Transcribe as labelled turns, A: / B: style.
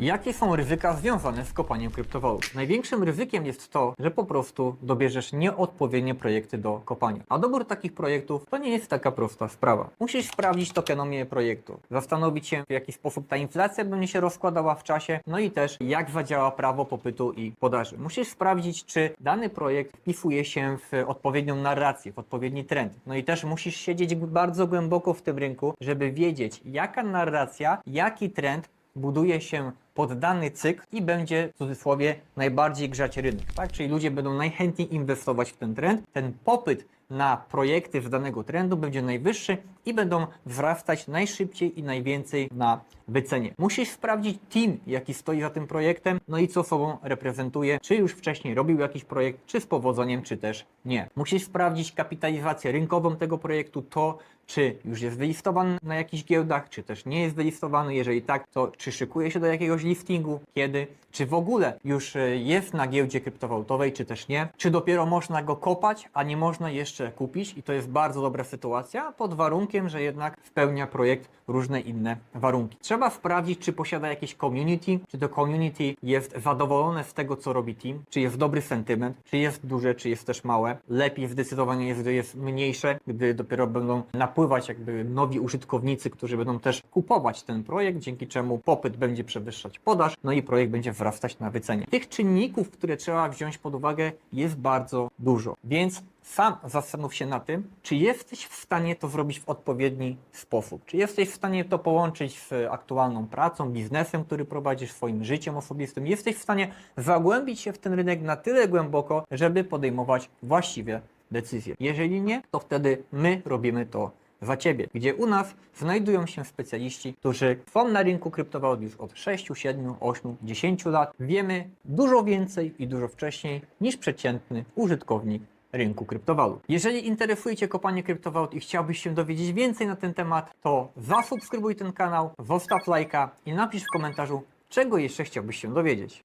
A: Jakie są ryzyka związane z kopaniem kryptowalut? Największym ryzykiem jest to, że po prostu dobierzesz nieodpowiednie projekty do kopania. A dobór takich projektów to nie jest taka prosta sprawa. Musisz sprawdzić tokenomię projektu, zastanowić się w jaki sposób ta inflacja będzie się rozkładała w czasie, no i też jak zadziała prawo popytu i podaży. Musisz sprawdzić, czy dany projekt wpisuje się w odpowiednią narrację, w odpowiedni trend. No i też musisz siedzieć bardzo głęboko w tym rynku, żeby wiedzieć, jaka narracja, jaki trend buduje się pod dany cykl i będzie w cudzysłowie najbardziej grzać rynek. Tak? Czyli ludzie będą najchętniej inwestować w ten trend. Ten popyt na projekty z danego trendu będzie najwyższy i będą wzrastać najszybciej i najwięcej na wycenie. Musisz sprawdzić team, jaki stoi za tym projektem, no i co sobą reprezentuje, czy już wcześniej robił jakiś projekt, czy z powodzeniem, czy też nie. Musisz sprawdzić kapitalizację rynkową tego projektu, to czy już jest wylistowany na jakichś giełdach, czy też nie jest wylistowany. Jeżeli tak, to czy szykuje się do jakiegoś listingu, kiedy, czy w ogóle już e, jest na giełdzie kryptowalutowej, czy też nie, czy dopiero można go kopać, a nie można jeszcze kupić i to jest bardzo dobra sytuacja, pod warunkiem, że jednak spełnia projekt różne inne warunki. Trzeba sprawdzić, czy posiada jakieś community, czy to community jest zadowolone z tego, co robi team, czy jest dobry sentyment, czy jest duże, czy jest też małe. Lepiej zdecydowanie jest, gdy jest mniejsze, gdy dopiero będą napływać jakby nowi użytkownicy, którzy będą też kupować ten projekt, dzięki czemu popyt będzie przewyższać podaż, no i projekt będzie wzrastać na wycenie. Tych czynników, które trzeba wziąć pod uwagę jest bardzo dużo, więc sam zastanów się na tym, czy jesteś w stanie to zrobić w odpowiedni sposób. Czy jesteś w stanie to połączyć z aktualną pracą, biznesem, który prowadzisz, swoim życiem osobistym. Jesteś w stanie zagłębić się w ten rynek na tyle głęboko, żeby podejmować właściwe decyzje. Jeżeli nie, to wtedy my robimy to za Ciebie, gdzie u nas znajdują się specjaliści, którzy są na rynku kryptowalut już od 6, 7, 8, 10 lat. Wiemy dużo więcej i dużo wcześniej niż przeciętny użytkownik rynku kryptowalut. Jeżeli interesuje Cię kopanie kryptowalut i chciałbyś się dowiedzieć więcej na ten temat, to zasubskrybuj ten kanał, zostaw lajka i napisz w komentarzu, czego jeszcze chciałbyś się dowiedzieć.